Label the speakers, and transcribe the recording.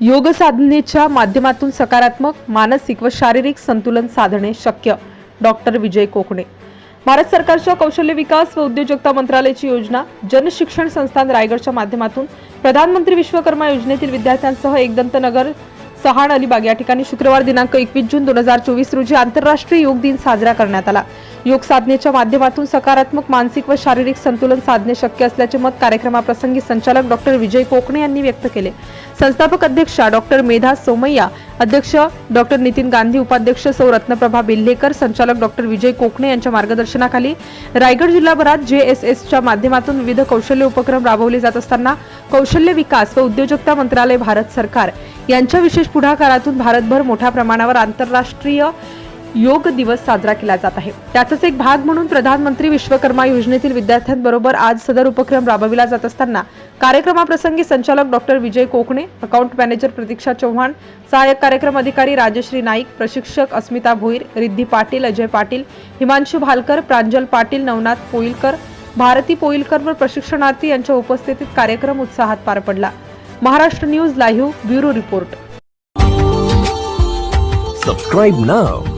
Speaker 1: योग साधनेच्या माध्यमातून सकारात्मक मानसिक व शारीरिक संतुलन साधणे शक्य. डॉक्टर विजय कोकणे. भारत सरकारच्या कौशल्य विकास व उद्योजकता मंत्रालयाची योजना जनशिक्षण संस्थान रायगडच्या माध्यमातून प्रधानमंत्री विश्वकर्मा योजनेतील विद्यार्थ्यांसह एकदंत नगर सहाण अलिबाग या ठिकाणी शुक्रवार दिनांक एकवीस जून दोन हजार चोवीस रोजी आंतरराष्ट्रीय योग दिन साजरा करण्यात आला. योग साधनेच्या माध्यमातून सकारात्मक मानसिक व शारीरिक संतुलन साधणे शक्य असल्याचे मत कार्यक्रमाप्रसंगी संचालक डॉक्टर विजय कोकणे यांनी व्यक्त केले. संस्थापक अध्यक्षा डॉक्टर मेधा सोमय्या अध्यक्ष डॉक्टर नितीन गांधी उपाध्यक्ष सौ. रत्नप्रभा बिल्हेकर संचालक डॉक्टर विजय कोकणे यांच्या मार्गदर्शनाखाली रायगड जिल्हाभरात जे एस एसच्या माध्यमातून विविध कौशल्य उपक्रम राबवले जात असताना कौशल्य विकास व उद्योजकता मंत्रालय भारत सरकार यांच्या विशेष पुढाकारातून भारतभर मोठ्या प्रमाणावर आंतरराष्ट्रीय योग दिवस साजरा केला जात आहे. त्याचाच एक भाग म्हणून प्रधानमंत्री विश्वकर्मा योजनेतील विद्यार्थ्यांबरोबर आज सदर उपक्रम राबविला जात असताना कार्यक्रमाप्रसंगी संचालक doctor Vijay Kokane account manager Pratiksha Chavan सहाय्यक कार्यक्रम अधिकारी राजश्री नाईक प्रशिक्षक अस्मिता भोईर रिद्धी पाटील अजय पाटील हिमांशू भालकर प्रांजल पाटील नवनाथ पोईलकर भारती पोईलकर व प्रशिक्षणार्थी यांच्या उपस्थितीत कार्यक्रम उत्साहात पार पडला. Maharashtra news live bureau report.
Speaker 2: Subscribe नाव